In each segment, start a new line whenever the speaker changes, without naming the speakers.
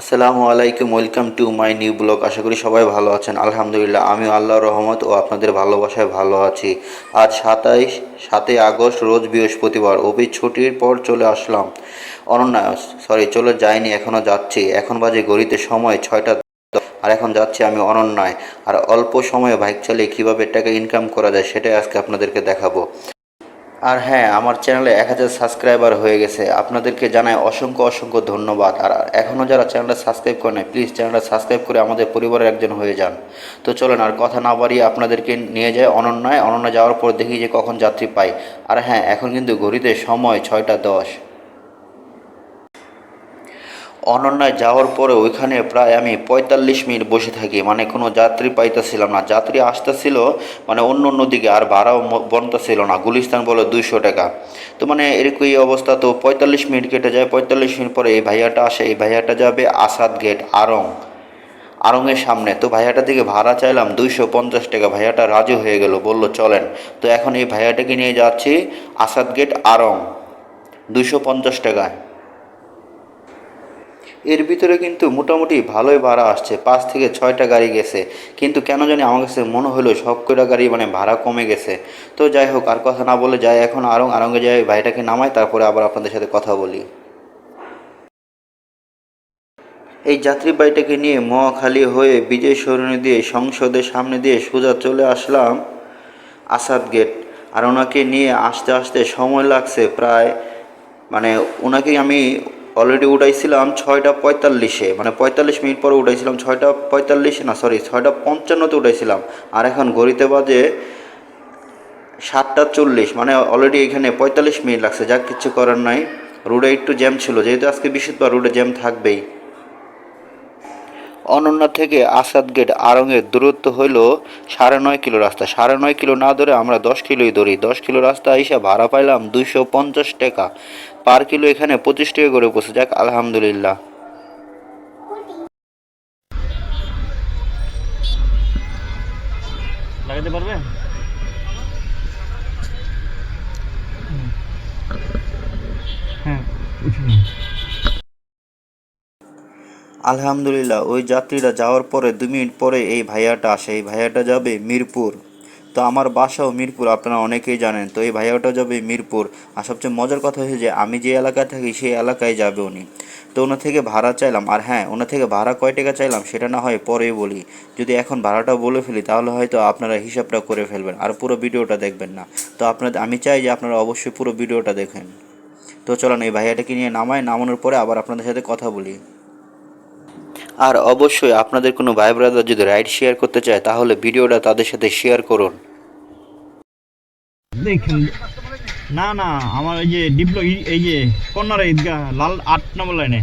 আসসালামু আলাইকুম, welcome to my new blog. আশা করি সবাই ভালো আছেন। আলহামদুলিল্লাহ আমি আল্লাহর রহমত ও আপনাদের ভালোবাসায় ভালো আছি। আজ সাতাইশ, সাতই আগস্ট, রোজ বৃহস্পতিবার, অফিস ছুটির পর চলে আসলাম। অনন্যা, সরি, চলে যাইনি এখনও যাচ্ছি। এখন বাজে গড়িতে সময় ছয়টা আর এখন যাচ্ছি আমি অনন্যায়। আর অল্প সময়ে বাইক চালিয়ে কীভাবে টাকা ইনকাম করা যায়, সেটাই আজকে আপনাদেরকে দেখাবো। আর হ্যাঁ আমার চ্যানেলে এক হাজার সাবস্ক্রাইবার হয়ে গেছে। আপনাদেরকে জানাই অসংখ্য অসংখ্য ধন্যবাদ। আর এখনও যারা চ্যানেলটা সাবস্ক্রাইব করে নেয় প্লিজ চ্যানেলটা সাবস্ক্রাইব করে আমাদের পরিবারের একজন হয়ে যান। তো চলেন, আর কথা না বাড়িয়ে আপনাদেরকে নিয়ে যায় অনন্যায়। অনন্য যাওয়ার পর দেখি যে কখন যাত্রী পাই। আর হ্যাঁ এখন কিন্তু ঘড়িতে সময় ছয়টা দশ। অনন্যায় যাওয়ার পরে ওইখানে প্রায় আমি পঁয়তাল্লিশ মিনিট বসে থাকি। মানে কোনো যাত্রী পাইতেছিলাম না। যাত্রী আসতেছিল মানে অন্য অন্য দিকে আর ভাড়াও বনতেছিল না। গুলিস্তান বলে দুইশো টাকা। তো মানে এরকম এই অবস্থা। তো পঁয়তাল্লিশ মিনিট কেটে যায়। পঁয়তাল্লিশ মিনিট পরে এই ভাইয়াটা আসে। এই ভাইয়াটা যাবে আসাদ গেট, আরং। আরঙের সামনে। তো ভাইয়াটা থেকে ভাড়া চাইলাম দুইশো পঞ্চাশ টাকা। ভাইয়াটা রাজু হয়ে গেল, বলল, চলেন। তো এখন এই ভাইয়াটাকে নিয়ে যাচ্ছি আসাদ গেট, আরং। দুইশো পঞ্চাশ টাকায়। এর ভিতরে কিন্তু মোটামুটি ভালোই ভাড়া আসছে, পাঁচ থেকে ছয়টা গাড়ি গেছে। কিন্তু কেন জানি আমার কাছে মনে হলো সব কটা গাড়ি মানে ভাড়া কমে গেছে। তো যাই হোক, আর কথা না বলে যাই এখন আরং, আরঙ্গে যাই ভাইটাকে নামাই, তারপরে আবার আপনাদের সাথে কথা বলি। এই যাত্রী বাড়িটাকে নিয়ে মহাখালী হয়ে বিজয় সরণি দিয়ে সংসদের সামনে দিয়ে সোজা চলে আসলাম আসাদ গেট। আর ওনাকে নিয়ে আসতে আসতে সময় লাগছে প্রায় মানে ওনাকে আমি অলরেডি উঠাইছিলাম ছয়টা পঁয়তাল্লিশে। মানে পঁয়তাল্লিশ মিনিট পরে উঠাইছিলাম ছয়টা পঁয়তাল্লিশে, না সরি ছয়টা পঞ্চান্নতে উঠাইছিলাম। আর এখন ঘড়িতে বাজে সাতটা চল্লিশ। মানে অলরেডি এখানে পঁয়তাল্লিশ মিনিট লাগছে যা কিছু করার নাই। রোডে একটু জ্যাম ছিল, যেহেতু আজকে বৃহস্পতিবার রোডে জ্যাম থাকবেই। অনন্যা থেকে আসাদ গেট আরঙের দূরত্ব হইল সাড়ে নয় কিলো রাস্তা। সাড়ে নয় কিলো না ধরে আমরা দশ কিলোই ধরি দশ কিলো রাস্তা এসে ভাড়া পাইলাম দুইশো পঞ্চাশ টাকা। পার কিলো এখানে পঁচিশ টাকা করে পৌঁছে যাক, আলহামদুলিল্লাহ।
লাগাতে পারবে?
আলহামদুলিল্লাহ, ওই যাত্রীরা যাওয়ার পরে দু মিনিট পরে এই ভাইয়াটা আসে। এই ভাইয়াটা যাবে মিরপুর। তো আমার বাসাও মিরপুর, আপনারা অনেকেই জানেন। তো এই ভাইয়াটা যাবে মিরপুর। আর সবচেয়ে মজার কথা হচ্ছে যে, আমি যে এলাকায় থাকি, সেই এলাকায় যাবে উনি। তো ওনার থেকে ভাড়া চাইলাম। আর হ্যাঁ ওনার থেকে ভাড়া কয় টাকা চাইলাম, সেটা না হয় পরেই বলি। যদি এখন ভাড়াটা বলে ফেলি, তাহলে হয়তো আপনারা হিসাবটা করে ফেলবেন। আর পুরো ভিডিওটা দেখবেন না। তো আপনাদের, আমি চাই যে আপনারা অবশ্যই পুরো ভিডিওটা দেখেন। তো চলেন, এই ভাইয়াটাকে নিয়ে নামায় নামানোর পরে আবার আপনাদের সাথে কথা বলি। আর অবশ্যই আপনাদের কোনো ভাই ব্রাদার যদি রাইড শেয়ার করতে চায়, তাহলে ভিডিওটা তাদের সাথে শেয়ার করুন।
না না, আমার এই যে ডিপ্লো এই যে কর্নার ঈদগাহ, লাল আট নম্বর লাইনে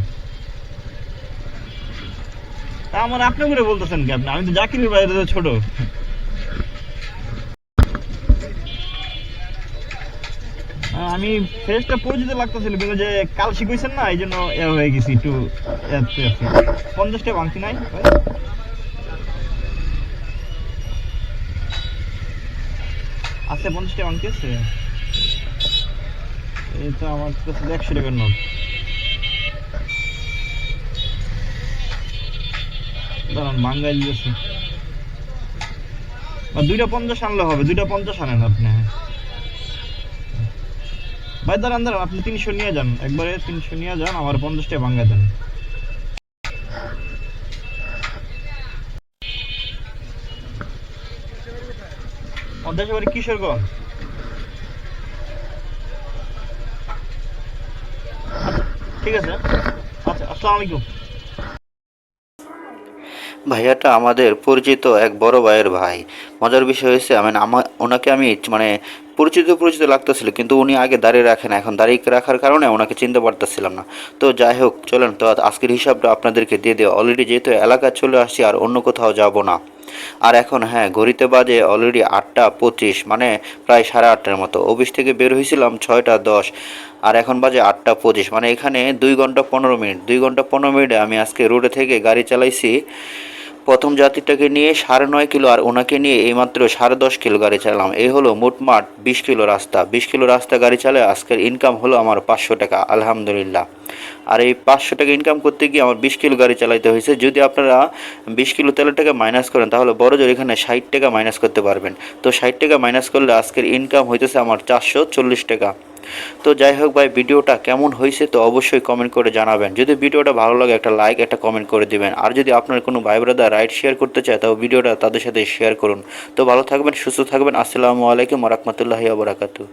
তা আমার আপনি করে বলতেছেন কি আপনি? আমি তো জাকিরের বাইরে ছোট। আমি ফেসটা পরিচিত লাগতেছিল, কিন্তু যে কাল শিখেছেন না এই জন্য এ হয়ে গেছি একটু পঞ্চাশটা ভাঙছি নাই? আছে পঞ্চাশটা ভাঙতি আছে? এই তো আমার কাছে একশো টাকার নোট। দুইটা পঞ্চাশ আনলে হবে, দুইটা পঞ্চাশ আনেন আপনি। ভাই, দাঁড়ান দাঁড়ান, আপনি তিনশো নিয়ে যান। একবারে তিনশো নিয়ে যান, আমার পঞ্চাশটা ভাঙ্গা দেন। অধ্যাশ বাড়ি কিশোরগঞ্জ ঠিক আছে। আচ্ছা আসসালামু আলাইকুম।
ভাইয়াটা আমাদের পরিচিত এক বড় ভাইয়ের ভাই। মজার বিষয় হয়েছে, আমি আমার ওনাকে আমি মানে পরিচিত পরিচিত লাগতেছিল, কিন্তু উনি আগে দাঁড়িয়ে রাখেন এখন দাঁড়িয়ে রাখার কারণে ওনাকে চিনতে পারতেছিলাম না। তো যাই হোক, চলেন, তো আজকের হিসাবটা আপনাদেরকে দিয়ে দেওয়া। অলরেডি যেহেতু এলাকা চলে আসছি, আর অন্য কোথাও যাব না। আর এখন হ্যাঁ ঘড়িতে বাজে অলরেডি আটটা পঁচিশ মানে প্রায় সাড়ে আটটার মতো। অফিস থেকে বের হয়েছিলাম ছয়টা দশ, আর এখন বাজে আটটা পঁচিশ। মানে এখানে দুই ঘণ্টা পনেরো মিনিট, দুই ঘণ্টা পনেরো মিনিটে আমি আজকে রোডে থেকে গাড়ি চালাইছি। প্রথম যাত্রীটাকে নিয়ে সাড়ে নয় কিলো আর ওনাকে নিয়ে এইমাত্র সাড়ে দশ কিলো গাড়ি চালাম এই হলো মোটমাট বিশ কিলো রাস্তা। বিশ কিলো রাস্তা গাড়ি চালায় আজকের ইনকাম হলো আমার পাঁচশো টাকা, আলহামদুলিল্লাহ। আর এই পাঁচশো টাকা ইনকাম করতে গিয়ে আমার বিশ কিলো গাড়ি চালাইতে হয়েছে। যদি আপনারা বিশ কিলো তেলের টাকা মাইনাস করেন, তাহলে বড় জোর এখানে ষাট টাকা মাইনাস করতে পারবেন। তো ষাট টাকা মাইনাস করলে আজকের ইনকাম হইতেছে আমার চারশো চল্লিশ টাকা। তো যাই হোক ভাই, ভিডিওটা কেমন হয়েছে তো অবশ্যই কমেন্ট করে জানাবেন। যদি ভিডিওটা ভালো লাগে, একটা লাইক একটা কমেন্ট করে দিবেন। আর যদি আপনার কোনো ভাই ব্রাদার রাইড শেয়ার করতে চায়, তাও ভিডিওটা তাদের সাথে শেয়ার করুন। তো ভালো থাকবেন, সুস্থ থাকবেন। আসসালামু আলাইকুম রহমতুল্লাহি আবরাকাতু